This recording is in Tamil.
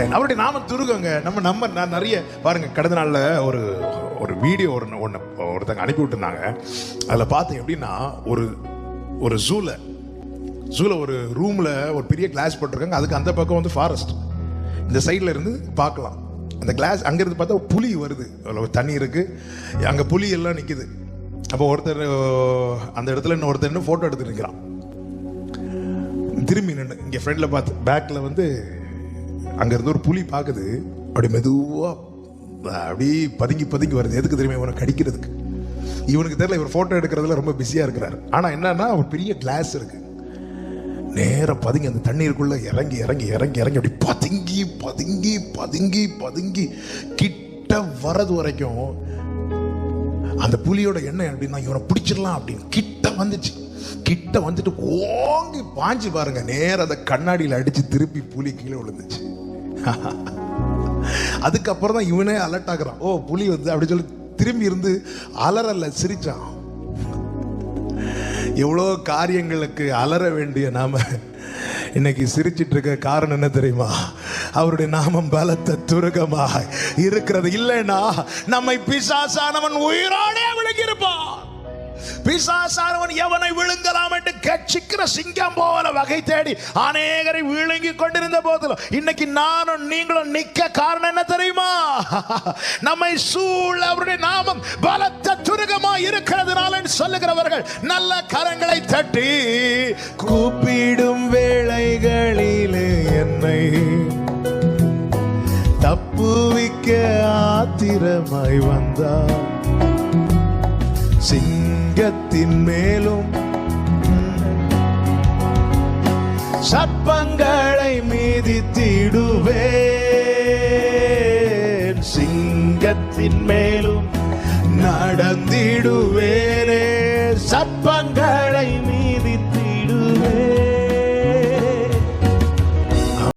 ஆமென். அவருடைய நாமம் துருகங்க. நம்ம நம்ம நான் நிறைய பாருங்க கடந்த நாளில் ஒரு ஒரு வீடியோ ஒரு ஒன்று ஒருத்தங்க அனுப்பி விட்டுருந்தாங்க. அதில் பார்த்தீங்க எப்படின்னா ஒரு ஒரு ஜூல ஜூல ஒரு ரூமில் ஒரு பெரிய கிளாஸ் போட்டிருக்காங்க. அதுக்கு அந்த பக்கம் வந்து ஃபாரஸ்ட் இந்த சைடில் இருந்து பார்க்கலாம். அந்த கிளாஸ் அங்கேருந்து பார்த்தா புலி வருது. அதில் தண்ணி இருக்குது அங்கே புலி எல்லாம் நிற்குது அப்போ ஒருத்தர் அந்த இடத்துல இன்னும் ஒருத்தர் இன்னும் ஃபோட்டோ எடுத்து நிற்கிறான் திரும்பி நின்று இங்கே ஃப்ரெண்டில் பார்த்து பேக்கில் வந்து அங்க இருந்து ஒரு புலி பார்க்குது அப்படி மெதுவா அப்படி பதுங்கி பதுங்கி வருது. எதுக்கு தெரியுமா இவனை கடிக்கிறதுக்கு? இவனுக்கு தெரியல இவர் போட்டோ எடுக்கிறதுல ரொம்ப பிஸியா இருக்கிறாரு. ஆனா என்னன்னா ஒரு பெரிய கிளாஸ் இருக்கு. நேரம் பதுங்கி அந்த தண்ணீருக்குள்ள இறங்கி இறங்கி இறங்கி இறங்கி அப்படி பதுங்கி பதுங்கி பதுங்கி பதுங்கி கிட்ட வரது வரைக்கும் அந்த புலியோட எண்ணம் எப்படின்னா இவனை பிடிச்சிடலாம் அப்படின்னு கிட்ட வந்துச்சு. கிட்ட வந்துட்டு ஓங்கி பாஞ்சு பாருங்க. நேரம் அந்த கண்ணாடியில் அடிச்சு திருப்பி புலி கீழே விழுந்துச்சு. அதுக்கப்புறம் தான் இவனே அலர்ட் ஆகுறான். ஓ புலி வந்து அப்படின்னு சொல்லி திரும்பி இருந்து அலறல்ல சிரிச்சான். எவ்வளோ காரியங்களுக்கு அலற வேண்டிய நாம இன்னைக்கு சிரிச்சிட்டு இருக்க காரணம் என்ன தெரியுமா? அவருடைய நாமம் பலத்த துருகமா இருக்கிறது இல்லைன்னா நம்மை பிசாசானவன் உயிரோடே விழுங்கியிருப்பான். பிசாசானவன் எவனை விழுங்கலாம் சிக்கிற சிங்கம் போல வகை தேடி அநேகரை விழுங்கி கொண்டிருந்த போதிலும் இன்னைக்கு நானும் நீங்களும் நிக்க காரணம் என்ன தெரியுமா? நம்மை சூழ அவருடைய நாமம் பலத்த துருகமா இருக்கிறதுனால சொல்லுகிறவர்கள் நல்ல கரங்களை தட்டி கூப்பிடும் வேளைகளிலே என்னை தப்புவிக்க ஆத்திரமாய் வந்தார். சிங்கத்தின் மேலும் சர்ப்பங்களை மீதித்திடுவேன் சிங்கத்தின் மேலும் நடந்திடுவேனே. சர்ப்பங்களை